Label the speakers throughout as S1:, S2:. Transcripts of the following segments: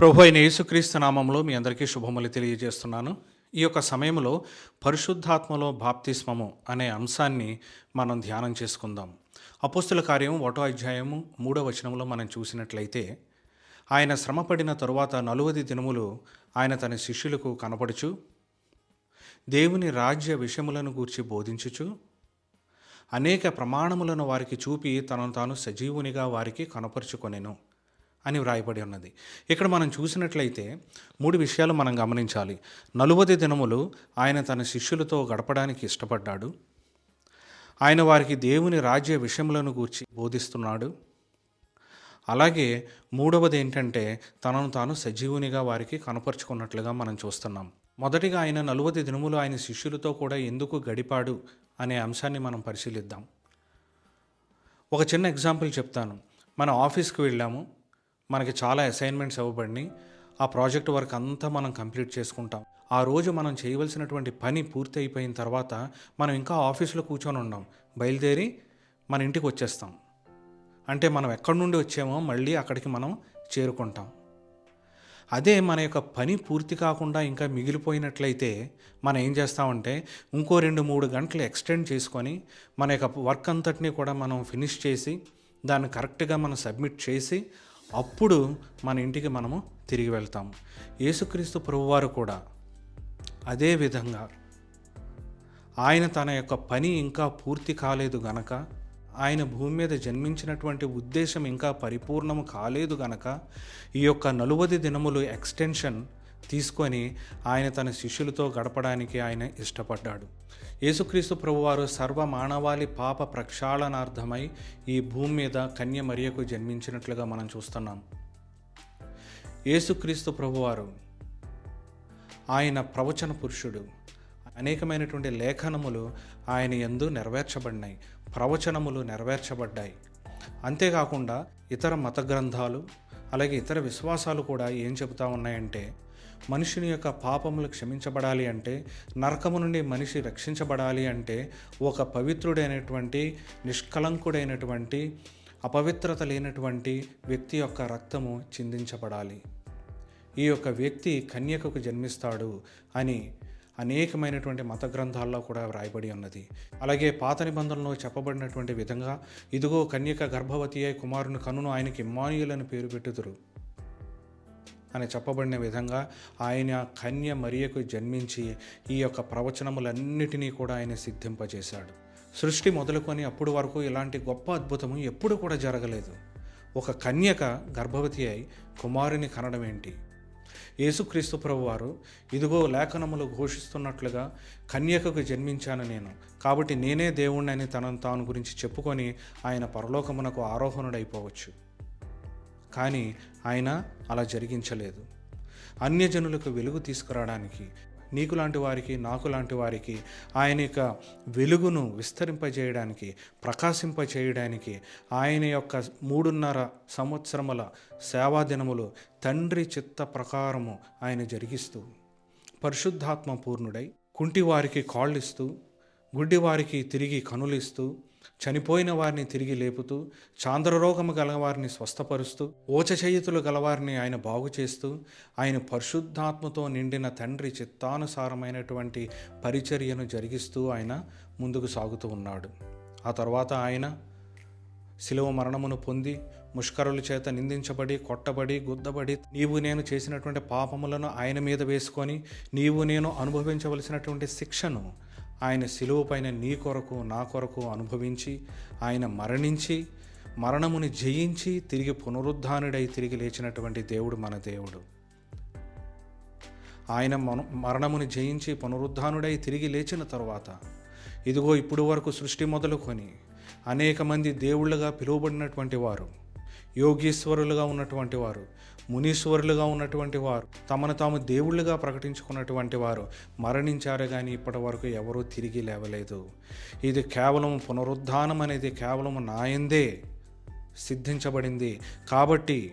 S1: ప్రభు అయిన యేసుక్రీస్తు నామంలో మీ అందరికీ శుభములు తెలియజేస్తున్నాను. ఈ యొక్క సమయంలో పరిశుద్ధాత్మలో బాప్తిస్మము అనే అంశాన్ని మనం ధ్యానం చేసుకుందాం. అపోస్తుల కార్యం ఒకటో అధ్యాయము మూడో వచనంలో మనం చూసినట్లయితే ఆయన శ్రమపడిన తరువాత నలువది దినములు ఆయన తన శిష్యులకు కనపడుచు దేవుని రాజ్య విషయములను గూర్చి బోధించుచు అనేక ప్రమాణములను వారికి చూపి తనను తాను సజీవునిగా వారికి కనపరుచుకొనెను అని వ్రాయబడి ఉన్నది. ఇక్కడ మనం చూసినట్లయితే మూడు విషయాలు మనం గమనించాలి. నలువది దినములు ఆయన తన శిష్యులతో గడపడానికి ఇష్టపడ్డాడు. ఆయన వారికి దేవుని రాజ్య విషయములను గూర్చి బోధిస్తున్నాడు. అలాగే మూడవది ఏంటంటే తనను తాను సజీవునిగా వారికి కనపరుచుకున్నట్లుగా మనం చూస్తున్నాం. మొదటిగా ఆయన నలువది దినములు ఆయన శిష్యులతో కూడా ఎందుకు గడిపాడు అనే అంశాన్ని మనం పరిశీలిద్దాం. ఒక చిన్న ఎగ్జాంపుల్ చెప్తాను. మన ఆఫీస్కి వెళ్ళాము. మనకి చాలా అసైన్మెంట్స్ ఇవ్వబడినాయి. ఆ ప్రాజెక్ట్ వర్క్ అంతా మనం కంప్లీట్ చేసుకుంటాం. ఆ రోజు మనం చేయవలసినటువంటి పని పూర్తి అయిపోయిన తర్వాత మనం ఇంకా ఆఫీస్లో కూర్చొని ఉన్నాం బయలుదేరి మన ఇంటికి వచ్చేస్తాం. అంటే మనం ఎక్కడి నుండి వచ్చామో మళ్ళీ అక్కడికి మనం చేరుకుంటాం. అదే మన యొక్క పని పూర్తి కాకుండా ఇంకా మిగిలిపోయినట్లయితే మనం ఏం చేస్తామంటే ఇంకో రెండు మూడు గంటలు ఎక్స్టెండ్ చేసుకొని మన యొక్క వర్క్ అంతటినీ కూడా మనం ఫినిష్ చేసి దాన్ని కరెక్ట్గా మనం సబ్మిట్ చేసి అప్పుడు మన ఇంటికి మనము తిరిగి వెళ్తాము. యేసుక్రీస్తు ప్రభువారు కూడా అదే విధంగా ఆయన తన యొక్క పని ఇంకా పూర్తి కాలేదు గనక ఆయన భూమి మీద జన్మించినటువంటి ఉద్దేశం ఇంకా పరిపూర్ణము కాలేదు గనక ఈ యొక్క నలువది దినములు ఎక్స్టెన్షన్ తీసుకొని ఆయన తన శిష్యులతో గడపడానికి ఆయన ఇష్టపడ్డాడు. యేసుక్రీస్తు ప్రభువారు సర్వ మానవాళి పాప ప్రక్షాళనార్థమై ఈ భూమి మీద కన్య మరియకు జన్మించినట్లుగా మనం చూస్తున్నాం. యేసుక్రీస్తు ప్రభువారు ఆయన ప్రవచన పురుషుడు. అనేకమైనటువంటి లేఖనములు ఆయన ఎందు నెరవేర్చబడినాయి ప్రవచనములు నెరవేర్చబడ్డాయి. అంతేకాకుండా ఇతర మత గ్రంథాలు అలాగే ఇతర విశ్వాసాలు కూడా ఏం చెబుతా ఉన్నాయంటే మనుషుని యొక్క పాపములు క్షమించబడాలి అంటే నరకము నుండి మనిషి రక్షించబడాలి అంటే ఒక పవిత్రుడైనటువంటి నిష్కలంకుడైనటువంటి అపవిత్రత లేనటువంటి వ్యక్తి యొక్క రక్తము చిందించబడాలి. ఈ యొక్క వ్యక్తి కన్యకకు జన్మిస్తాడు అని అనేకమైనటువంటి మత గ్రంథాల్లో కూడా వ్రాయబడి ఉన్నది. అలాగే పాత నిబంధనలో చెప్పబడినటువంటి విధంగా ఇదిగో కన్యక గర్భవతి అయి కుమారుని కనును ఆయనకి ఇమ్మానుయుల్ అని పేరు పెట్టుదురు. అని చెప్పబడిన విధంగా ఆయన కన్య మరియకు జన్మించి ఈ యొక్క ప్రవచనములన్నిటినీ కూడా ఆయన సిద్ధింపజేశాడు. సృష్టి మొదలుకొని అప్పుడు వరకు ఇలాంటి గొప్ప అద్భుతము ఎప్పుడు కూడా జరగలేదు. ఒక కన్యక గర్భవతి అయి కుమారుని కనడం ఏంటి? యేసుక్రీస్తు ప్రభు వారు ఇదిగో లేఖనములు ఘోషిస్తున్నట్లుగా కన్యకకు జన్మించాను నేను. కాబట్టి నేనే దేవుణ్ణి అని తనను తాను గురించి చెప్పుకొని ఆయన పరలోకమునకు ఆరోహణుడైపోవచ్చు. కానీ ఆయన అలా జరిగించలేదు. అన్యజనులకు వెలుగు తీసుకురావడానికి నీకు లాంటి వారికి నాకు లాంటి వారికి ఆయన యొక్క వెలుగును విస్తరింపజేయడానికి ప్రకాశింపజేయడానికి ఆయన యొక్క మూడున్నర సంవత్సరముల సేవా దినములు తండ్రి చిత్త ప్రకారము ఆయన జరిగిస్తూ పరిశుద్ధాత్మ పూర్ణుడై కుంటివారికి కాళ్ళిస్తూ గుడ్డివారికి తిరిగి కనులిస్తూ చనిపోయిన వారిని తిరిగి లేపుతూ చాంద్రరోగము గలవారిని స్వస్థపరుస్తూ ఓచచేయుతులు గలవారిని ఆయన బాగు చేస్తూ ఆయన పరిశుద్ధాత్మతో నిండిన తండ్రి చిత్తానుసారమైనటువంటి పరిచర్యను జరిగిస్తూ ఆయన ముందుకు సాగుతూ ఉన్నాడు. ఆ తర్వాత ఆయన శిలువ మరణమును పొంది ముష్కరుల చేత నిందించబడి కొట్టబడి గుద్దబడి నీవు నేను చేసినటువంటి పాపములను ఆయన మీద వేసుకొని నీవు నేను అనుభవించవలసినటువంటి శిక్షను ఆయన శిలువ పైన నీ కొరకు నా కొరకు అనుభవించి ఆయన మరణించి మరణముని జయించి తిరిగి పునరుద్ధానుడై తిరిగి లేచినటువంటి దేవుడు మన దేవుడు. ఆయన మరణముని జయించి పునరుద్ధానుడై తిరిగి లేచిన తరువాత ఇదిగో ఇప్పుడు వరకు సృష్టి మొదలుకొని అనేక మంది దేవుళ్ళుగా పిలువబడినటువంటి వారు యోగీశ్వరులుగా ఉన్నటువంటి వారు మునీశ్వరులుగా ఉన్నటువంటి వారు తమను తాము దేవుళ్ళుగా ప్రకటించుకున్నటువంటి వారు మరణించారు కానీ ఇప్పటి వరకు ఎవరూ తిరిగి లేవలేదు. ఇది కేవలం పునరుద్ధానం అనేది కేవలం నాయందే సిద్ధించబడింది. కాబట్టి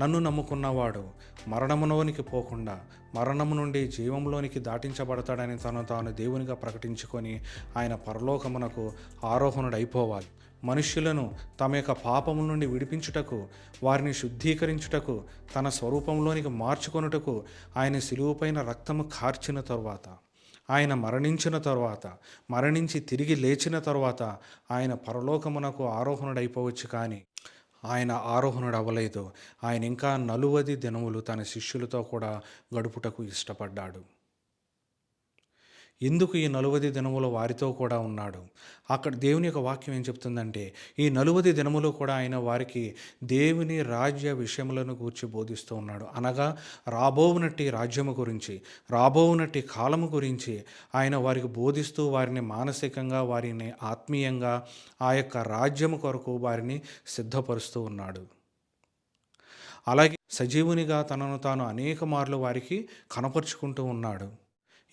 S1: నన్ను నమ్ముకున్నవాడు మరణములోనికి పోకుండా మరణము నుండి జీవంలోనికి దాటించబడతాడని తను తాను దేవునిగా ప్రకటించుకొని ఆయన పరలోకమునకు ఆరోహణుడైపోవాలి. మనుష్యులను తమ యొక్క పాపముల నుండి విడిపించుటకు వారిని శుద్ధీకరించుటకు తన స్వరూపంలోనికి మార్చుకొనుటకు ఆయన సిలువుపైన రక్తము కార్చిన తరువాత ఆయన మరణించిన తరువాత మరణించి తిరిగి లేచిన తరువాత ఆయన పరలోకమునకు ఆరోహణుడైపోవచ్చు కానీ ఆయన ఆరోహణుడు అవ్వలేదు ఆయన ఇంకా నలువది దినములు తన శిష్యులతో కూడా గడుపుటకు ఇష్టపడ్డాడు. ఎందుకు ఈ నలువది దినములో వారితో కూడా ఉన్నాడు? అక్కడ దేవుని యొక్క వాక్యం ఏం చెప్తుందంటే ఈ నలువది దినములో కూడా ఆయన వారికి దేవుని రాజ్య విషయములను గూర్చి బోధిస్తూ ఉన్నాడు. అనగా రాబోవునట్టి రాజ్యము గురించి రాబోవునట్టి కాలము గురించి ఆయన వారికి బోధిస్తూ వారిని మానసికంగా వారిని ఆత్మీయంగా ఆ యొక్క రాజ్యము కొరకు వారిని సిద్ధపరుస్తూ ఉన్నాడు. అలాగే సజీవునిగా తనను తాను అనేక మార్లు వారికి కనపరుచుకుంటూ ఉన్నాడు.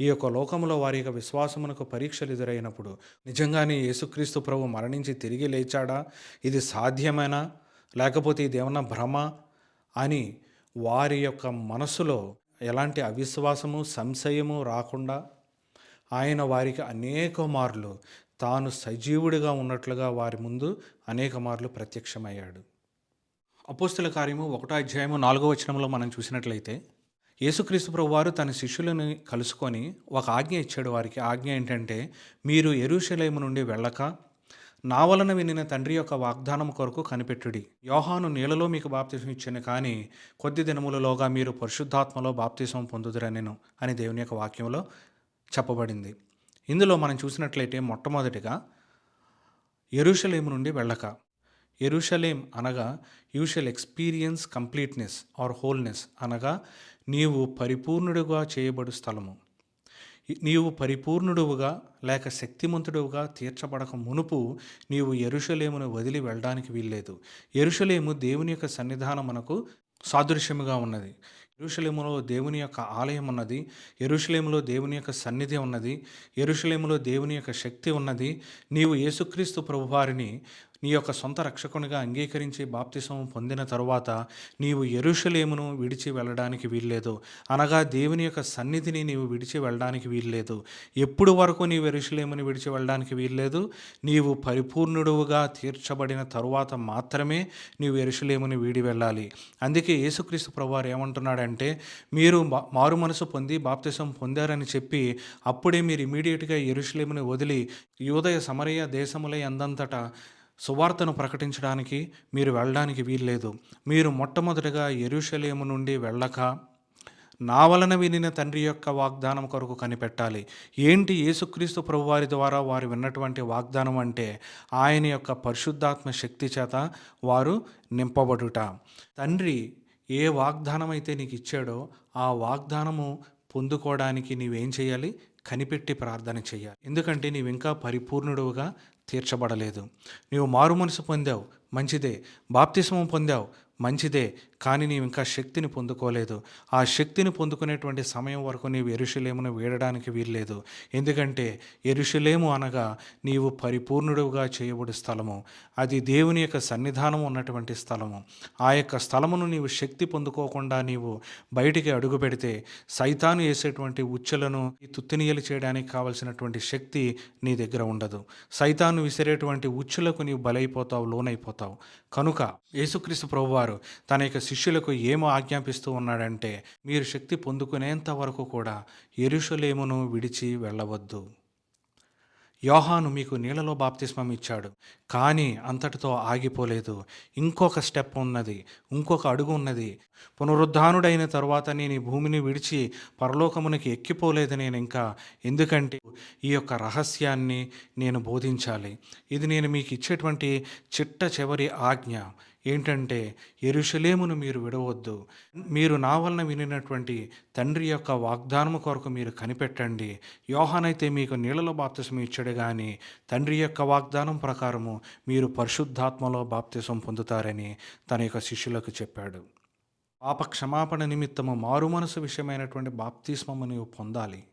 S1: ఈ యొక్క లోకంలో వారి యొక్క విశ్వాసమునకు పరీక్షలు ఎదురైనప్పుడు నిజంగానే యేసుక్రీస్తు ప్రభు మరణించి తిరిగి లేచాడా? ఇది సాధ్యమేనా? లేకపోతే ఇది ఏమన్నా భ్రమ? అని వారి యొక్క మనసులో ఎలాంటి అవిశ్వాసము సంశయము రాకుండా ఆయన వారికి అనేక మార్లు తాను సజీవుడిగా ఉన్నట్లుగా వారి ముందు అనేక మార్లు ప్రత్యక్షమయ్యాడు. అపోస్తుల కార్యము ఒకటో అధ్యాయము నాలుగో వచనంలో మనం చూసినట్లయితే యేసుక్రీస్తు ప్రభు వారు తన శిష్యులను కలుసుకొని ఒక ఆజ్ఞ ఇచ్చాడు వారికి. ఆజ్ఞ ఏంటంటే మీరు ఎరుషలేము నుండి వెళ్ళక నా వలన వినిన తండ్రి యొక్క వాగ్దానం కొరకు కనిపెట్టుడి. యోహాను నీళ్ళలో మీకు బాప్తిసం ఇచ్చాను కానీ కొద్ది దినములలోగా మీరు పరిశుద్ధాత్మలో బాప్తిసం పొందుదురనెను అని దేవుని యొక్క వాక్యంలో చెప్పబడింది. ఇందులో మనం చూసినట్లయితే మొట్టమొదటిగా ఎరుషలేము నుండి వెళ్ళక ఎరుషలేం అనగా you shall experience completeness or wholeness అనగా నీవు పరిపూర్ణుడుగా చేయబడు స్థలము. నీవు పరిపూర్ణుడువుగా లేక శక్తిమంతుడువుగా తీర్చబడక మునుపు నీవు ఎరుషలేమును వదిలి వెళ్ళడానికి వీల్లేదు. ఎరుషలేము దేవుని యొక్క సన్నిధానం మనకు సాదృశ్యముగా ఉన్నది. ఎరుషలేములో దేవుని యొక్క ఆలయం ఉన్నది. ఎరుషలేములో దేవుని యొక్క సన్నిధి ఉన్నది. ఎరుషలేములో దేవుని యొక్క శక్తి ఉన్నది. నీవు యేసుక్రీస్తు ప్రభువారిని నీ యొక్క సొంత రక్షకునిగా అంగీకరించి బాప్తిసం పొందిన తరువాత నీవు ఎరుషలేమును విడిచి వెళ్ళడానికి వీల్లేదు. అనగా దేవుని యొక్క సన్నిధిని నీవు విడిచి వెళ్ళడానికి వీల్లేదు. ఎప్పుడు వరకు నీవు ఎరుషలేమును విడిచి వెళ్ళడానికి వీల్లేదు? నీవు పరిపూర్ణుడుగా తీర్చబడిన తరువాత మాత్రమే నీవు ఎరుషలేముని వీడి వెళ్ళాలి. అందుకే యేసుక్రీస్తు ప్రభువారు ఏమంటున్నాడంటే మీరు మారు మనసు పొంది బాప్తిసం పొందారని చెప్పి అప్పుడే మీరు ఇమీడియట్గా ఎరుషలేముని వదిలి యూదయ సమరయ దేశములై అందంతటా సువార్తను ప్రకటించడానికి మీరు వెళ్ళడానికి వీల్లేదు. మీరు మొట్టమొదటిగా ఎరుషలేము నుండి వెళ్ళక నా వలన వినిన తండ్రి యొక్క వాగ్దానం కొరకు కనిపెట్టాలి. ఏంటి యేసుక్రీస్తు ప్రభువారి ద్వారా వారు విన్నటువంటి వాగ్దానం అంటే ఆయన యొక్క పరిశుద్ధాత్మ శక్తి చేత వారు నింపబడుట. తండ్రి ఏ వాగ్దానం అయితే నీకు ఇచ్చాడో ఆ వాగ్దానము పొందుకోవడానికి నీవేం చేయాలి? కనిపెట్టి ప్రార్థన చేయాలి. ఎందుకంటే నీవు ఇంకా పరిపూర్ణుడుగా తీర్చబడలేదు. నీవు మారు మనసు పొందావు మంచిదే. బాప్తిసమం పొందావు మంచిదే కానీ నీవు ఇంకా శక్తిని పొందుకోలేదు. ఆ శక్తిని పొందుకునేటువంటి సమయం వరకు నీవు ఎరుషులేమును వీడడానికి వీల్లేదు. ఎందుకంటే ఎరుషులేము అనగా నీవు పరిపూర్ణుడుగా చేయబడి స్థలము. అది దేవుని యొక్క సన్నిధానం ఉన్నటువంటి స్థలము. ఆ యొక్క స్థలమును నీవు శక్తి పొందుకోకుండా నీవు బయటికి అడుగు పెడితే సైతాను వేసేటువంటి ఉచ్చులను ఈ తుత్తినియలు చేయడానికి కావలసినటువంటి శక్తి నీ దగ్గర ఉండదు. సైతాను విసిరేటువంటి ఉచ్చులకు నీవు బలైపోతావు లోనైపోతావు. కనుక యేసుక్రీస్తు ప్రభువారు తన యొక్క శిష్యులకు ఏమో ఆజ్ఞాపిస్తూ ఉన్నాడంటే మీరు శక్తి పొందుకునేంత వరకు కూడా ఎరుషలేమును విడిచి వెళ్ళవద్దు. యోహాను మీకు నీళ్ళలో బాప్తిస్మం ఇచ్చాడు. కానీ అంతటితో ఆగిపోలేదు. ఇంకొక స్టెప్ ఉన్నది ఇంకొక అడుగు ఉన్నది. పునరుద్ధానుడైన తర్వాత నేను ఈ భూమిని విడిచి పరలోకమునికి ఎక్కిపోలేదు నేను ఇంకా. ఎందుకంటే ఈ యొక్క రహస్యాన్ని నేను బోధించాలి. ఇది నేను మీకు ఇచ్చేటువంటి చిట్ట చివరి ఆజ్ఞ. ఏంటంటే ఎరుషలేమును మీరు విడవద్దు. మీరు నా వలన వినినటువంటి తండ్రి యొక్క వాగ్దానము కొరకు మీరు కనిపెట్టండి. యోహానైతే మీకు నీళ్ళలో బాప్తిసం ఇచ్చాడు కానీ తండ్రి యొక్క వాగ్దానం ప్రకారము మీరు పరిశుద్ధాత్మలో బాప్తిసం పొందుతారని తన యొక్క శిష్యులకు చెప్పాడు. పాప క్షమాపణ నిమిత్తము మారు మనసు విషయమైనటువంటి బాప్తిస్మము నీవు పొందాలి.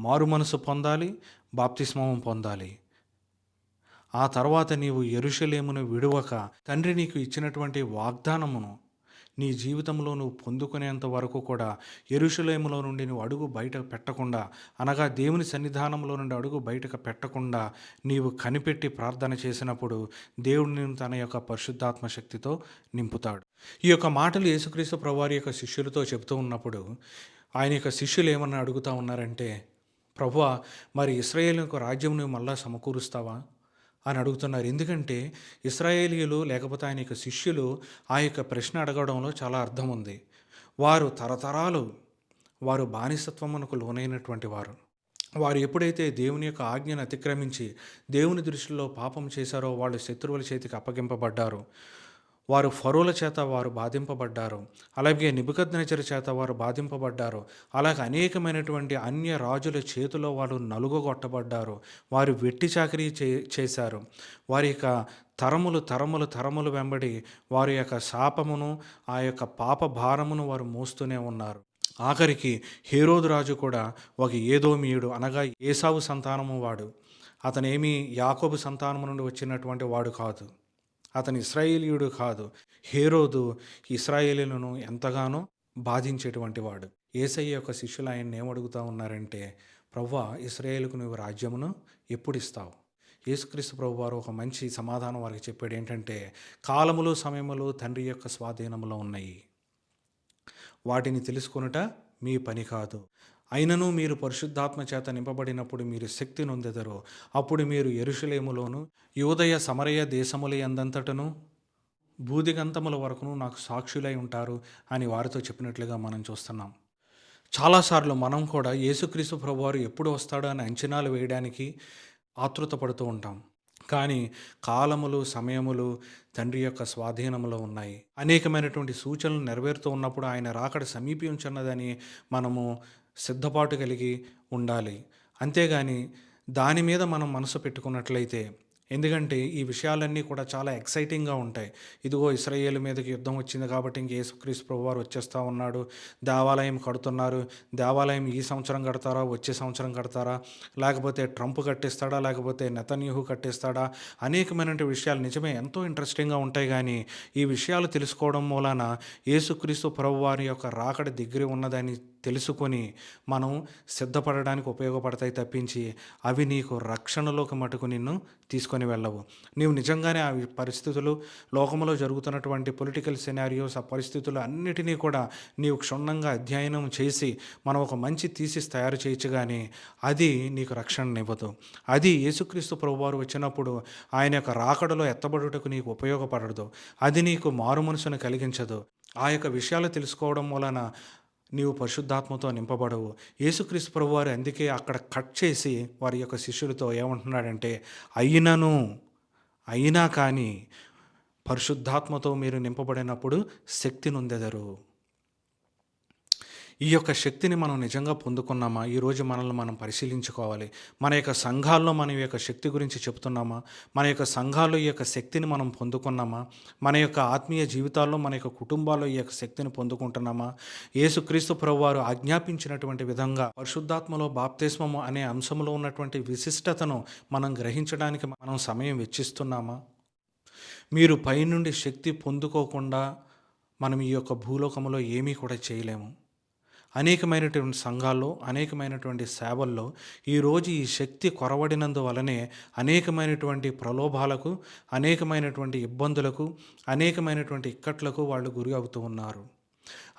S1: మారు మనసు పొందాలి బాప్తిస్మము పొందాలి. ఆ తర్వాత నీవు ఎరుషలేమును విడువక తండ్రి నీకు ఇచ్చినటువంటి వాగ్దానమును నీ జీవితంలో నువ్వు పొందుకునేంత వరకు కూడా ఎరుషలేములో నుండి నువ్వు అడుగు బయట పెట్టకుండా అనగా దేవుని సన్నిధానంలో నుండి అడుగు బయటకు పెట్టకుండా నీవు కనిపెట్టి ప్రార్థన చేసినప్పుడు దేవుడు తన యొక్క పరిశుద్ధాత్మ శక్తితో నింపుతాడు. ఈ యొక్క మాటలు యేసుక్రీస్తు ప్రభువారి యొక్క శిష్యులతో చెబుతూ ఉన్నప్పుడు ఆయన యొక్క శిష్యులు ఏమన్నా అడుగుతా ఉన్నారంటే ప్రభువా మరి ఇస్రాయేల్ యొక్క రాజ్యం నువ్వు మళ్ళా సమకూరుస్తావా? అని అడుగుతున్నారు. ఎందుకంటే ఇస్రాయేలీయులు లేకపోతే ఆయన యొక్క శిష్యులు ఆ యొక్క ప్రశ్న అడగడంలో చాలా అర్థం ఉంది. వారు తరతరాలు వారు బానిసత్వమునకు లోనైనటువంటి వారు. వారు ఎప్పుడైతే దేవుని యొక్క ఆజ్ఞను అతిక్రమించి దేవుని దృష్టిలో పాపం చేశారో వాళ్ళు శత్రువుల చేతికి అప్పగింపబడ్డారు. వారు ఫరోల చేత వారు బాధింపబడ్డారు. అలాగే నిబుకద్నెచర చేత వారు బాధింపబడ్డారు. అలాగే అనేకమైనటువంటి అన్య రాజుల చేతిలో వారు నలుగొట్టబడ్డారు వారు వెట్టి చాకరీ చే చేశారు. వారి యొక్క తరములు తరములు తరములు వెంబడి వారి యొక్క శాపమును ఆ యొక్క పాప భారమును వారు మోస్తూనే ఉన్నారు. ఆఖరికి హేరోదు రాజు కూడా ఒక ఏదోమీయుడు అనగా ఏసావు సంతానము వాడు. అతనేమి యాకోబు సంతానము నుండి వచ్చినటువంటి వాడు కాదు. అతను ఇస్రాయేలీయుడు కాదు హేరోదు ఇస్రాయేలీలను ఎంతగానో బాధించేటువంటి వాడు. ఏసయ్య యొక్క శిష్యులు ఆయన్ని ఏమడుగుతా ఉన్నారంటే ప్రవ్వ ఇస్రాయేల్కు నువ్వు రాజ్యమును ఎప్పుడు ఇస్తావు? యేసుక్రీస్తు ప్రభు వారు ఒక మంచి సమాధానం వారికి చెప్పాడు. ఏంటంటే కాలములు సమయములు తండ్రి యొక్క స్వాధీనములో ఉన్నాయి. వాటిని తెలుసుకొనుట మీ పని కాదు. అయినను మీరు పరిశుద్ధాత్మ చేత నింపబడినప్పుడు మీరు శక్తి నొందెదరు అప్పుడు మీరు ఎరుషులేములోను యోదయ సమరయ దేశముల ఎందంతటను బూదిగంతముల వరకును నాకు సాక్షులై ఉంటారు అని వారితో చెప్పినట్లుగా మనం చూస్తున్నాం. చాలాసార్లు మనం కూడా యేసుక్రీస్తు ప్రభువారు ఎప్పుడు వస్తాడో అని అంచనాలు వేయడానికి ఆతృత పడుతూ ఉంటాం. కానీ కాలములు సమయములు తండ్రి యొక్క స్వాధీనములో ఉన్నాయి. అనేకమైనటువంటి సూచనలు నెరవేరుతూ ఉన్నప్పుడు ఆయన రాకడ సమీపించున్నదని మనము సిద్ధపాటు కలిగి ఉండాలి. అంతేగాని దాని మీద మనం మనసు పెట్టుకున్నట్లయితే ఎందుకంటే ఈ విషయాలన్నీ కూడా చాలా ఎక్సైటింగ్గా ఉంటాయి. ఇదిగో ఇస్రాయేల్ మీదకి యుద్ధం వచ్చింది కాబట్టి ఇంక యేసుక్రీస్తు ప్రభు వారు వచ్చేస్తూ ఉన్నాడు. దేవాలయం కడుతున్నారు. దేవాలయం ఈ సంవత్సరం కడతారా? వచ్చే సంవత్సరం కడతారా? లేకపోతే ట్రంప్ కట్టిస్తాడా? లేకపోతే నెతన్యూహు కట్టిస్తాడా? అనేకమైనటువంటి విషయాలు నిజమే ఎంతో ఇంట్రెస్టింగ్గా ఉంటాయి కానీ ఈ విషయాలు తెలుసుకోవడం మూలాన యేసుక్రీస్తు ప్రభు వారి యొక్క రాకడ దగ్గర ఉన్నదని తెలుసుకొని మనం సిద్ధపడడానికి ఉపయోగపడతాయి తప్పించి అవి నీకు రక్షణలోకి మటుకు నిన్ను తీసుకొని వెళ్ళవు. నీవు నిజంగానే ఆ పరిస్థితులు లోకంలో జరుగుతున్నటువంటి పొలిటికల్ సినారియోస్ ఆ పరిస్థితులు అన్నిటినీ కూడా నీవు క్షుణ్ణంగా అధ్యయనం చేసి మనం ఒక మంచి థీసిస్ తయారు చేయొచ్చు కానీ అది నీకు రక్షణనివ్వదు అది యేసుక్రీస్తు ప్రభువారు వచ్చినప్పుడు ఆయన యొక్క రాకడలో ఎత్తబడుటకు నీకు ఉపయోగపడదు. అది నీకు మారు మనసును కలిగించదు. ఆ యొక్క విషయాలు తెలుసుకోవడం వలన నీవు పరిశుద్ధాత్మతో నింపబడవు. యేసుక్రీస్తు ప్రభువారు అందుకే అక్కడ కట్ చేసి వారి యొక్క శిష్యులతో ఏమంటున్నాడంటే అయినను అయినా కానీ పరిశుద్ధాత్మతో మీరు నింపబడినప్పుడు శక్తి నొందెదరు ఈ యొక్క శక్తిని మనం నిజంగా పొందుకున్నామా? ఈరోజు మనల్ని మనం పరిశీలించుకోవాలి. మన యొక్క సంఘాల్లో మన యొక్క శక్తి గురించి చెప్తున్నామా? మన యొక్క సంఘాల్లో ఈ యొక్క శక్తిని మనం పొందుకున్నామా? మన యొక్క ఆత్మీయ జీవితాల్లో మన యొక్క కుటుంబాల్లో ఈ యొక్క శక్తిని పొందుకుంటున్నామా? యేసుక్రీస్తు ప్రభు వారు ఆజ్ఞాపించినటువంటి విధంగా పరిశుద్ధాత్మలో బాప్తిస్మము అనే అంశంలో ఉన్నటువంటి విశిష్టతను మనం గ్రహించడానికి మనం సమయం వెచ్చిస్తున్నామా? మీరు పైనుండి శక్తి పొందుకోకుండా మనం ఈ యొక్క భూలోకంలో ఏమీ కూడా చేయలేము. అనేకమైనటువంటి సంఘాల్లో అనేకమైనటువంటి సేవల్లో ఈరోజు ఈ శక్తి కొరవడినందువలనే అనేకమైనటువంటి ప్రలోభాలకు అనేకమైనటువంటి ఇబ్బందులకు అనేకమైనటువంటి ఇక్కట్లకు వాళ్ళు గురి అవుతూ ఉన్నారు.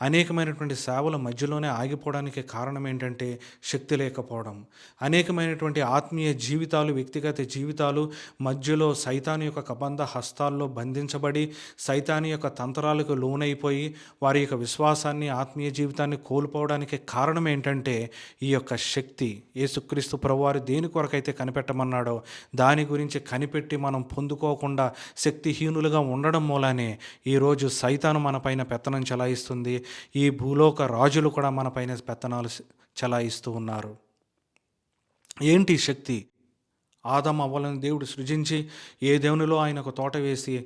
S1: అనేకమైనటువంటి సేవల మధ్యలోనే ఆగిపోవడానికి కారణం ఏంటంటే శక్తి లేకపోవడం. అనేకమైనటువంటి ఆత్మీయ జీవితాలు వ్యక్తిగత జీవితాలు మధ్యలో సైతాను యొక్క కబంధ హస్తాల్లో బంధించబడి సైతాని యొక్క తంత్రాలకు లోనైపోయి వారి యొక్క విశ్వాసాన్ని ఆత్మీయ జీవితాన్ని కోల్పోవడానికి కారణం ఏంటంటే ఈ యొక్క శక్తి. యేసుక్రీస్తు ప్రభువారు దేని కొరకైతే కనిపెట్టమన్నాడో దాని గురించి కనిపెట్టి మనం పొందుకోకుండా శక్తిహీనులుగా ఉండడం మూలానే ఈరోజు సైతాను మన పైన పెత్తనం చెలాయిస్తుంది. ఈ భూలోక రాజులు కూడా మన పైన పెత్తనాలు చెలాయిస్తూ ఉన్నారు. ఏంటి శక్తి? ఆదం అవ్వాలని దేవుడు సృజించి ఏ దేవునిలో ఆయన ఒక తోట వేసి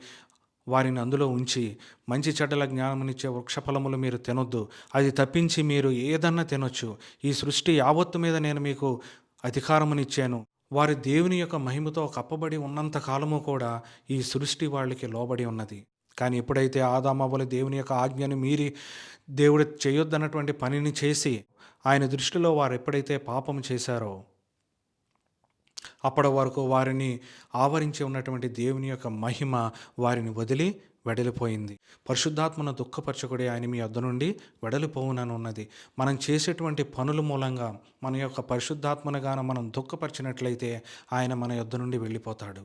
S1: వారిని అందులో ఉంచి మంచి చెడ్డల జ్ఞానమునిచ్చే వృక్షఫలములు మీరు తినొద్దు. అది తప్పించి మీరు ఏదన్నా తినొచ్చు. ఈ సృష్టి యావత్తు మీద నేను మీకు అధికారమునిచ్చాను. వారి దేవుని యొక్క మహిమతో కప్పబడి ఉన్నంత కాలము కూడా ఈ సృష్టి వాళ్ళకి లోబడి ఉన్నది. కానీ ఎప్పుడైతే ఆదామబలి దేవుని యొక్క ఆజ్ఞను మీరి దేవుడు చేయొద్దన్నటువంటి పనిని చేసి ఆయన దృష్టిలో వారు ఎప్పుడైతే పాపం చేశారో అప్పటి వరకు వారిని ఆవరించి ఉన్నటువంటి దేవుని యొక్క మహిమ వారిని వదిలి వెడలిపోయింది. పరిశుద్ధాత్మను దుఃఖపరచకుడే ఆయన మీ వద్ద నుండి వెడలిపోవునని ఉన్నది మనం చేసేటువంటి పనుల మూలంగా మన యొక్క పరిశుద్ధాత్మను గాన మనం దుఃఖపరిచినట్లయితే ఆయన మన యొద్ద నుండి వెళ్ళిపోతాడు.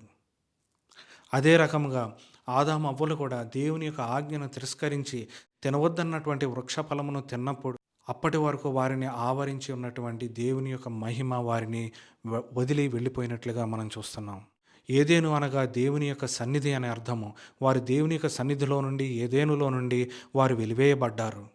S1: అదే రకంగా ఆదాము అవ్వలు కూడా దేవుని యొక్క ఆజ్ఞను తిరస్కరించి తినవద్దన్నటువంటి వృక్ష ఫలమును తిన్నప్పుడు అప్పటి వరకు వారిని ఆవరించి ఉన్నటువంటి దేవుని యొక్క మహిమ వారిని వదిలి వెళ్ళిపోయినట్లుగా మనం చూస్తున్నాం. ఏదేను అనగా దేవుని యొక్క సన్నిధి అనే అర్థము. వారు దేవుని యొక్క సన్నిధిలో నుండి ఏదేనులో నుండి వారు వెలివేయబడ్డారు.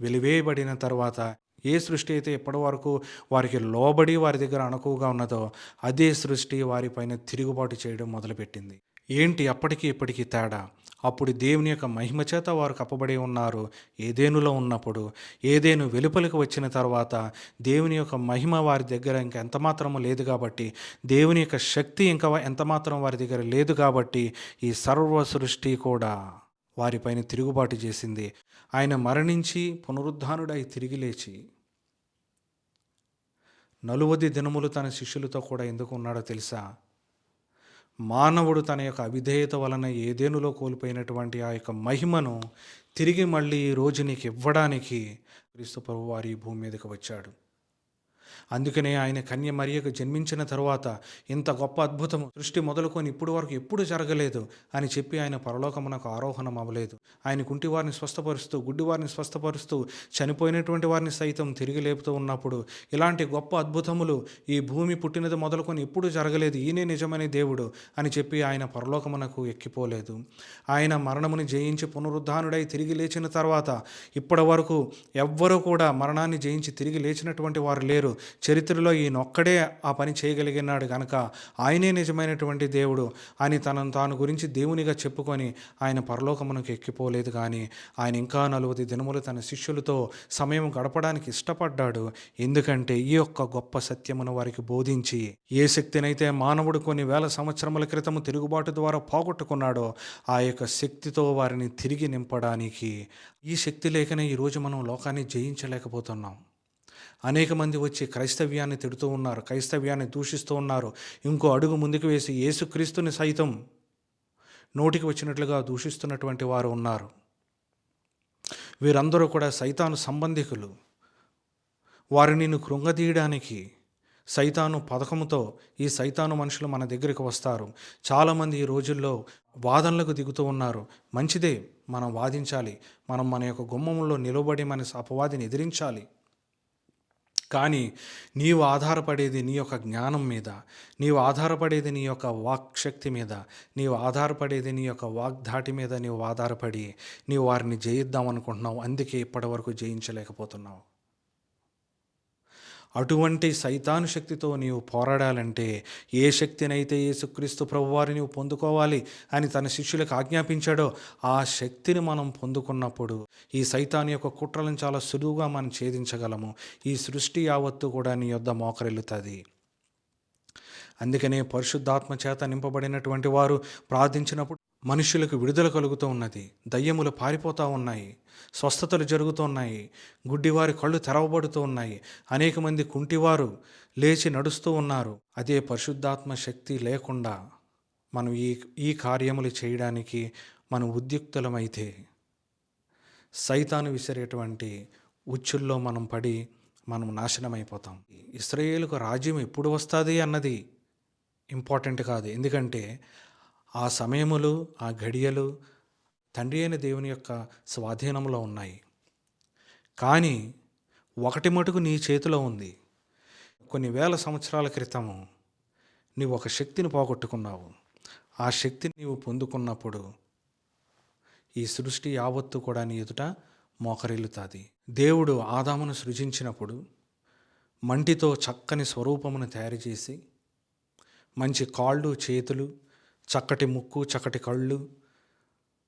S1: వెలివేయబడిన తర్వాత ఏ సృష్టి అయితే ఇప్పటి వరకు వారికి లోబడి వారి దగ్గర అణకువగా ఉన్నదో అదే సృష్టి వారిపైన తిరుగుబాటు చేయడం మొదలుపెట్టింది. ఏంటి అప్పటికి ఇప్పటికీ తేడా? అప్పుడు దేవుని యొక్క మహిమ చేత వారు కప్పబడి ఉన్నారు ఏదేనులో ఉన్నప్పుడు. ఏదేను వెలుపలికి వచ్చిన తర్వాత దేవుని యొక్క మహిమ వారి దగ్గర ఇంకా ఎంత మాత్రము లేదు కాబట్టి దేవుని యొక్క శక్తి ఇంకా ఎంత మాత్రం వారి దగ్గర లేదు కాబట్టి ఈ సర్వ సృష్టి కూడా వారిపైన తిరుగుబాటు చేసింది. ఆయన మరణించి పునరుద్ధానుడై తిరిగి లేచి నలువది దినములు తన శిష్యులతో కూడా ఎందుకు ఉన్నాడో తెలుసా? మానవుడు తన యొక్క అవిధేయత వలన ఏదేనులో కోల్పోయినటువంటి ఆ యొక్క మహిమను తిరిగి మళ్ళీ ఈ రోజు నీకు ఇవ్వడానికి క్రీస్తు ప్రభు వారి భూమి మీదకి వచ్చాడు. అందుకనే ఆయన కన్య మరియకు జన్మించిన తరువాత ఇంత గొప్ప అద్భుతము సృష్టి మొదలుకొని ఇప్పుడు వరకు ఎప్పుడు జరగలేదు అని చెప్పి ఆయన పరలోకమునకు ఆరోహణం అవ్వలేదు ఆయన కుంటి వారిని స్వస్థపరుస్తూ గుడ్డివారిని స్వస్థపరుస్తూ చనిపోయినటువంటి వారిని సైతం తిరిగి లేపుతూ ఉన్నప్పుడు ఇలాంటి గొప్ప అద్భుతములు ఈ భూమి పుట్టినది మొదలుకొని ఎప్పుడు జరగలేదు ఈయనే నిజమైన దేవుడు అని చెప్పి ఆయన పరలోకమునకు ఎక్కిపోలేదు. ఆయన మరణముని జయించి పునరుద్ధానుడై తిరిగి లేచిన తర్వాత ఇప్పటి వరకు ఎవ్వరూ కూడా మరణాన్ని జయించి తిరిగి లేచినటువంటి వారు లేరు. చరిత్రలో ఈయనొక్కడే ఆ పని చేయగలిగినాడు కనుక ఆయనే నిజమైనటువంటి దేవుడు అని తనను తాను గురించి దేవునిగా చెప్పుకొని ఆయన పరలోకమునకు ఎక్కిపోలేదు కానీ ఆయన ఇంకా నలువది దినములు తన శిష్యులతో సమయం గడపడానికి ఇష్టపడ్డాడు. ఎందుకంటే ఈ యొక్క గొప్ప సత్యమును వారికి బోధించి ఏ శక్తినైతే మానవుడు కొన్ని వేల సంవత్సరముల క్రితము తిరుగుబాటు ద్వారా పోగొట్టుకున్నాడో ఆ యొక్క శక్తితో వారిని తిరిగి నింపడానికి ఈ శక్తి లేకనే ఈరోజు మనం లోకాన్ని జయించలేకపోతున్నాం. అనేక మంది వచ్చి క్రైస్తవ్యాన్ని తిడుతూ ఉన్నారు క్రైస్తవ్యాన్ని దూషిస్తూ ఉన్నారు. ఇంకో అడుగు ముందుకు వేసి యేసుక్రీస్తుని సైతం నోటికి వచ్చినట్లుగా దూషిస్తున్నటువంటి వారు ఉన్నారు. వీరందరూ కూడా సైతాను సంబంధికులు. వారిని కృంగదీయడానికి సైతాను పథకముతో ఈ సైతాను మనుషులు మన దగ్గరికి వస్తారు. చాలామంది ఈ రోజుల్లో వాదనలకు దిగుతూ ఉన్నారు. మంచిదే మనం వాదించాలి. మనం మన యొక్క గుమ్మంలో నిలబడి మన అపవాదిని ఎదిరించాలి. కానీ నీవు ఆధారపడేది నీ యొక్క జ్ఞానం మీద నీవు ఆధారపడేది నీ యొక్క వాక్ శక్తి మీద నీవు ఆధారపడేది నీ యొక్క వాగ్ధాటి మీద నీవు ఆధారపడి నీవు వారిని జయిద్దాం అనుకుంటున్నావు. అందుకే ఇప్పటివరకు జయించలేకపోతున్నావు. అటువంటి సైతాను శక్తితో నీవు పోరాడాలంటే ఏ శక్తినైతే యేసుక్రీస్తు ప్రభువారి నీవు పొందుకోవాలి అని తన శిష్యులకు ఆజ్ఞాపించాడో ఆ శక్తిని మనం పొందుకున్నప్పుడు ఈ సైతాన్ యొక్క కుట్రలను చాలా సులువుగా మనం ఛేదించగలము. ఈ సృష్టి యావత్తు కూడా నీ యొద్ద మోకరిల్లుతుంది. అందుకనే పరిశుద్ధాత్మ చేత నింపబడినటువంటి వారు ప్రార్థించినప్పుడు మనుషులకు విడుదల కలుగుతూ ఉన్నది. దయ్యములు పారిపోతూ ఉన్నాయి. స్వస్థతలు జరుగుతున్నాయి గుడ్డివారి కళ్ళు తెరవబడుతూ ఉన్నాయి. అనేక మంది కుంటివారు లేచి నడుస్తూ ఉన్నారు. అదే పరిశుద్ధాత్మ శక్తి లేకుండా మనం ఈ ఈ కార్యములు చేయడానికి మనం ఉద్యుక్తులమైతే సైతాను విసిరేటువంటి ఉచ్చుల్లో మనం పడి మనం నాశనమైపోతాం. ఇస్రాయేలుకు రాజ్యం ఎప్పుడు వస్తుంది అన్నది ఇంపార్టెంట్ కాదు. ఎందుకంటే ఆ సమయములు ఆ ఘడియలు తండ్రి అయిన దేవుని యొక్క స్వాధీనంలో ఉన్నాయి. కానీ ఒకటి మటుకు నీ చేతిలో ఉంది. కొన్ని వేల సంవత్సరాల క్రితము నీవు ఒక శక్తిని పోగొట్టుకున్నావు. ఆ శక్తిని నీవు పొందుకున్నప్పుడు ఈ సృష్టి యావత్తు కూడా నీ ఎదుట మోకరిల్లుతుంది. దేవుడు ఆదామును సృజించినప్పుడు మంటితో చక్కని స్వరూపమును తయారు చేసి మంచి కాళ్ళు చేతులు చక్కటి ముక్కు చక్కటి కళ్ళు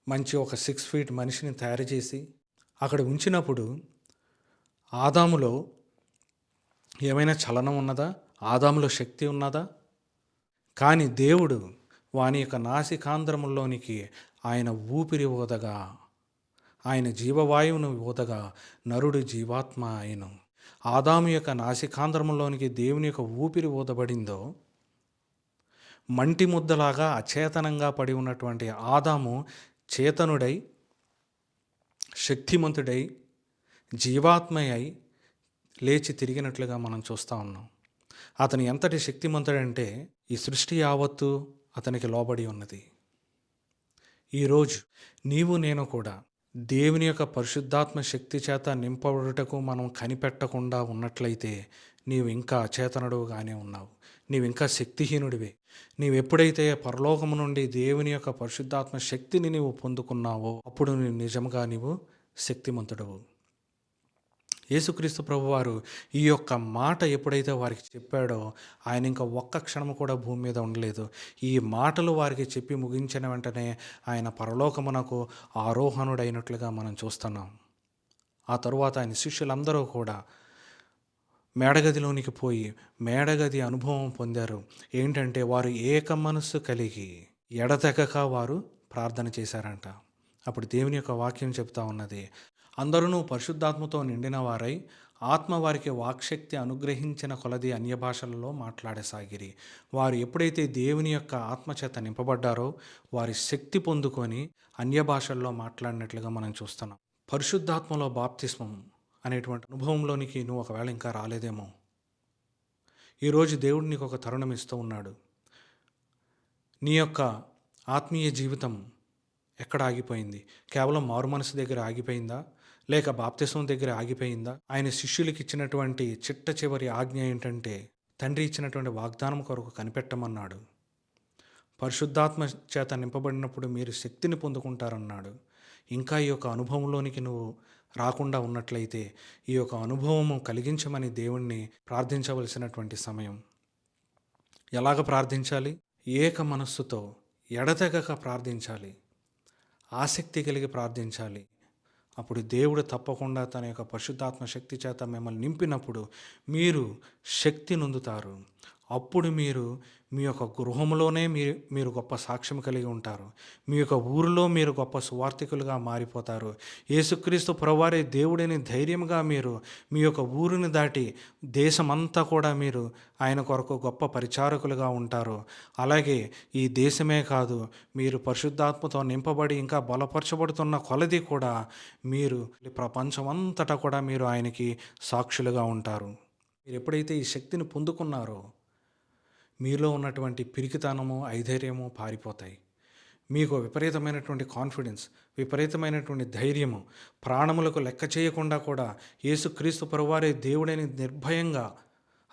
S1: మంచి ఒక సిక్స్ ఫీట్ మనిషిని తయారు చేసి అక్కడ ఉంచినప్పుడు ఆదాములో ఏమైనా చలనం ఉన్నదా? ఆదాములో శక్తి ఉన్నదా? కానీ దేవుడు వాని యొక్క నాసికాంధ్రముల్లోనికి ఆయన ఊపిరి ఊదగా ఆయన జీవవాయువును ఊదగా నరుడు జీవాత్మ ఆయన ఆదాము యొక్క నాసికాంధ్రములోనికి దేవుని యొక్క ఊపిరి ఊదబడిందో మంటి ముద్దలాగా అచేతనంగా పడి ఉన్నటువంటి ఆదాము చేతనుడై శక్తిమంతుడై జీవాత్మయై లేచి తిరిగినట్లుగా మనం చూస్తూ ఉన్నాం. అతను ఎంతటి శక్తిమంతుడంటే ఈ సృష్టి యావత్తు అతనికి లోబడి ఉన్నది. ఈరోజు నీవు నేను కూడా దేవుని యొక్క పరిశుద్ధాత్మ శక్తి చేత నింపబడుటకు మనం కనిపెట్టకుండా ఉన్నట్లయితే నీవు ఇంకా అచేతనుడుగానే ఉన్నావు. నీవు ఇంకా శక్తిహీనుడివే. నీవెప్పుడైతే పరలోకము నుండి దేవుని యొక్క పరిశుద్ధాత్మ శక్తిని నీవు పొందుకున్నావో అప్పుడు నీవు నిజంగా నీవు శక్తిమంతుడవు. యేసుక్రీస్తు ప్రభువారు ఈ యొక్క మాట ఎప్పుడైతే వారికి చెప్పాడో ఆయన ఇంకా ఒక్క క్షణం కూడా భూమి మీద ఉండలేదు. ఈ మాటలు వారికి చెప్పి ముగించిన వెంటనే ఆయన పరలోకమునకు ఆరోహణుడైనట్లుగా మనం చూస్తున్నాం. ఆ తరువాత ఆయన శిష్యులందరూ కూడా మేడగదిలోనికి పోయి మేడగది అనుభవం పొందారు. ఏంటంటే వారు ఏక మనస్సు కలిగి ఎడతెగక వారు ప్రార్థన చేశారంట. అప్పుడు దేవుని యొక్క వాక్యం చెప్తా ఉన్నది అందరూ పరిశుద్ధాత్మతో నిండిన వారై ఆత్మ వారికి వాక్శక్తి అనుగ్రహించిన కొలది అన్య భాషలలో మాట్లాడసాగిరి. వారు ఎప్పుడైతే దేవుని యొక్క ఆత్మచేత నింపబడ్డారో వారి శక్తి పొందుకొని అన్య భాషల్లో మాట్లాడినట్లుగా మనం చూస్తున్నాం. పరిశుద్ధాత్మలో బాప్తిస్మం అనేటువంటి అనుభవంలోనికి నువ్వు ఒకవేళ ఇంకా రాలేదేమో. ఈరోజు దేవుడు నీకు ఒక తరుణం ఇస్తూ ఉన్నాడు. నీ యొక్క ఆత్మీయ జీవితం ఎక్కడ ఆగిపోయింది? కేవలం మారు మనసు దగ్గర ఆగిపోయిందా? లేక బాప్తిసం దగ్గర ఆగిపోయిందా? ఆయన శిష్యులకు ఇచ్చినటువంటి చిట్ట చివరి ఆజ్ఞ ఏంటంటే తండ్రి ఇచ్చినటువంటి వాగ్దానం కొరకు కనిపెట్టమన్నాడు. పరిశుద్ధాత్మ చేత నింపబడినప్పుడు మీరు శక్తిని పొందుకుంటారన్నాడు. ఇంకా ఈ యొక్క అనుభవంలోనికి నువ్వు రాకుండా ఉన్నట్లయితే ఈ యొక్క అనుభవము కలిగించమని దేవుణ్ణి ప్రార్థించవలసినటువంటి సమయం. ఎలాగ ప్రార్థించాలి? ఏక మనస్సుతో ఎడతెగక ప్రార్థించాలి. ఆసక్తి కలిగి ప్రార్థించాలి. అప్పుడు దేవుడు తప్పకుండా తన యొక్క పరిశుద్ధాత్మ శక్తి చేత మిమ్మల్ని నింపినప్పుడు మీరు శక్తి నొందుతారు. అప్పుడు మీరు మీ యొక్క గృహంలోనే మీరు మీరు గొప్ప సాక్ష్యం కలిగి ఉంటారు. మీ యొక్క ఊరిలో మీరు గొప్ప సువార్థికులుగా మారిపోతారు. యేసుక్రీస్తు ప్రవారే దేవుడిని ధైర్యంగా మీరు మీ యొక్క ఊరిని దాటి దేశమంతా కూడా మీరు ఆయన కొరకు గొప్ప పరిచారకులుగా ఉంటారు. అలాగే ఈ దేశమే కాదు మీరు పరిశుద్ధాత్మతో నింపబడి ఇంకా బలపరచబడుతున్న కొలది కూడా మీరు ప్రపంచమంతటా కూడా మీరు ఆయనకి సాక్షులుగా ఉంటారు. మీరు ఎప్పుడైతే ఈ శక్తిని పొందుకున్నారో మీలో ఉన్నటువంటి పిరికితనము ఐధైర్యము పారిపోతాయి. మీకు విపరీతమైనటువంటి కాన్ఫిడెన్స్ విపరీతమైనటువంటి ధైర్యము ప్రాణములకు లెక్క చేయకుండా కూడా యేసుక్రీస్తు పరువారే దేవుడని నిర్భయంగా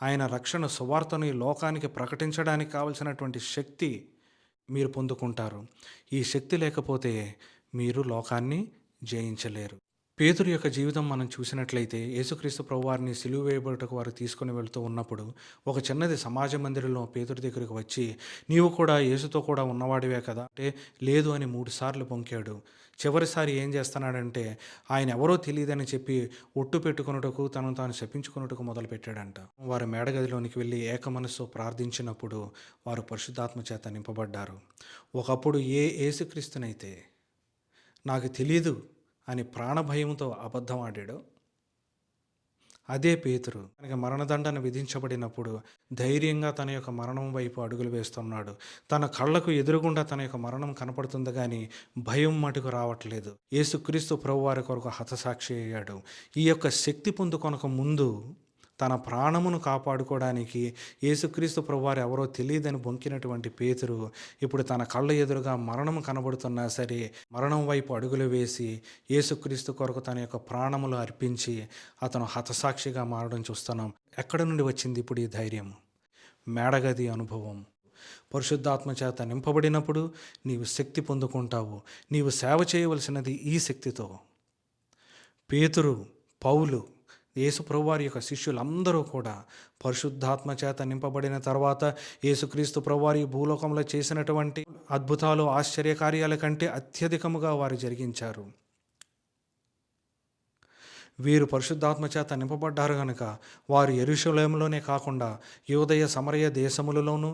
S1: ఆయన రక్షణ సువార్తను ఈ లోకానికి ప్రకటించడానికి కావలసినటువంటి శక్తి మీరు పొందుకుంటారు. ఈ శక్తి లేకపోతే మీరు లోకాన్ని జయించలేరు. పేతురు యొక్క జీవితం మనం చూసినట్లయితే యేసుక్రీస్తు ప్రభువారిని సిలువ వేయబడుటకు వారు తీసుకుని వెళ్తూ ఉన్నప్పుడు ఒక చిన్నది సమాజ మందిరంలో పేతురు దగ్గరికి వచ్చి నీవు కూడా యేసుతో కూడా ఉన్నవాడివే కదా? అంటే లేదు అని మూడు సార్లు పొంకాడు. చివరిసారి ఏం చేస్తున్నాడంటే ఆయన ఎవరో తెలియదని చెప్పి ఒట్టు పెట్టుకున్నటకు తను తాను శపించుకున్నటకు మొదలుపెట్టాడంట. వారు మేడగదిలోనికి వెళ్ళి ఏక మనస్సు ప్రార్థించినప్పుడు వారు పరిశుద్ధాత్మ చేత నింపబడ్డారు. ఒకప్పుడు ఏ యేసుక్రీస్తునైతే నాకు తెలియదు అని ప్రాణభయంతో అబద్ధం ఆడాడో. అదే పేతురు తనకి మరణదండన విధించబడినప్పుడు ధైర్యంగా తన యొక్క మరణం వైపు అడుగులు వేస్తున్నాడు. తన కళ్ళకు ఎదురుగుండా తన యొక్క మరణం కనపడుతుంది కానీ భయం మటుకు రావట్లేదు. యేసుక్రీస్తు ప్రభువారి కొరకు హతసాక్షి అయ్యాడు. ఈ యొక్క శక్తి పొందుకొనక ముందు తన ప్రాణమును కాపాడుకోవడానికి యేసుక్రీస్తు ప్రభువారు ఎవరో తెలియదని బొంకినటువంటి పేతురు ఇప్పుడు తన కళ్ళ ఎదురుగా మరణం కనబడుతున్నా సరే మరణం వైపు అడుగులు వేసి యేసుక్రీస్తు కొరకు తన యొక్క ప్రాణములు అర్పించి అతను హతసాక్షిగా మారడం చూస్తున్నాం. ఎక్కడ నుండి వచ్చింది ఇప్పుడు ఈ ధైర్యం మేడగది అనుభవం. పరిశుద్ధాత్మ చేత నింపబడినప్పుడు నీవు శక్తి పొందుకుంటావు. నీవు సేవ చేయవలసినది ఈ శక్తితో. పేతురు పౌలు యేసుప్రభువారి యొక్క శిష్యులందరూ కూడా పరిశుద్ధాత్మ చేత నింపబడిన తర్వాత యేసుక్రీస్తు ప్రభువారి భూలోకంలో చేసినటువంటి అద్భుతాలు ఆశ్చర్యకార్యాల కంటే అత్యధికముగా వారు జరిగించారు. వీరు పరిశుద్ధాత్మ చేత నింపబడ్డారు కనుక వారు ఎరుషలేములోనే కాకుండా యోదయ సమరయ దేశములలోనూ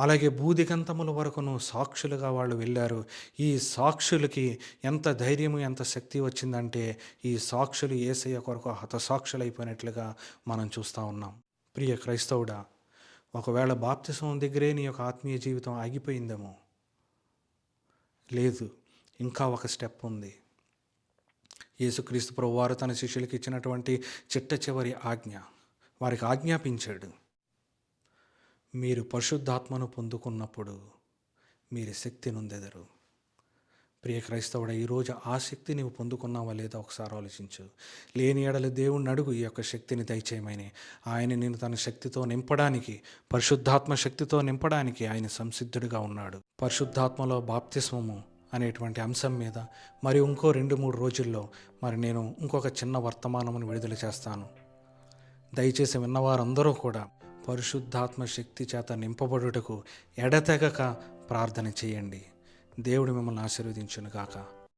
S1: అలాగే భూదిగంతముల వరకును సాక్షులుగా వాళ్ళు వెళ్ళారు. ఈ సాక్షులకి ఎంత ధైర్యము ఎంత శక్తి వచ్చిందంటే ఈ సాక్షులు ఏసయ్య కొరకు హతసాక్షులైపోయినట్లుగా మనం చూస్తూ ఉన్నాం. ప్రియ క్రైస్తవుడా ఒకవేళ బాప్తిసం దగ్గరే నీ యొక్క ఆత్మీయ జీవితం ఆగిపోయిందేమో? లేదు ఇంకా ఒక స్టెప్ ఉంది. యేసుక్రీస్తు ప్రభువారు తన శిష్యులకి ఇచ్చినటువంటి చిట్ట చివరి ఆజ్ఞ. వారికి ఆజ్ఞాపించాడు. మీరు పరిశుద్ధాత్మను పొందుకున్నప్పుడు మీరు శక్తి నొందెదరు ప్రియ క్రైస్తవుడ ఈరోజు ఆ శక్తి నీవు పొందుకున్నావా లేదా ఒకసారి ఆలోచించు. లేని ఎడల దేవుణ్ణి అడుగు ఈ యొక్క శక్తిని దయచేయమని. ఆయన నేను తన శక్తితో నింపడానికి పరిశుద్ధాత్మ శక్తితో నింపడానికి ఆయన సంసిద్ధుడిగా ఉన్నాడు. పరిశుద్ధాత్మలో బాప్తిస్మము అనేటువంటి అంశం మీద మరి ఇంకో రెండు మూడు రోజుల్లో మరి నేను ఇంకొక చిన్న వర్తమానమును విడుదల చేస్తాను. దయచేసి విన్నవారందరూ కూడా పరిశుద్ధాత్మ శక్తి చేత నింపబడుటకు ఎడతెగక ప్రార్థన చేయండి. దేవుడు మిమ్మల్ని ఆశీర్వదించును కాక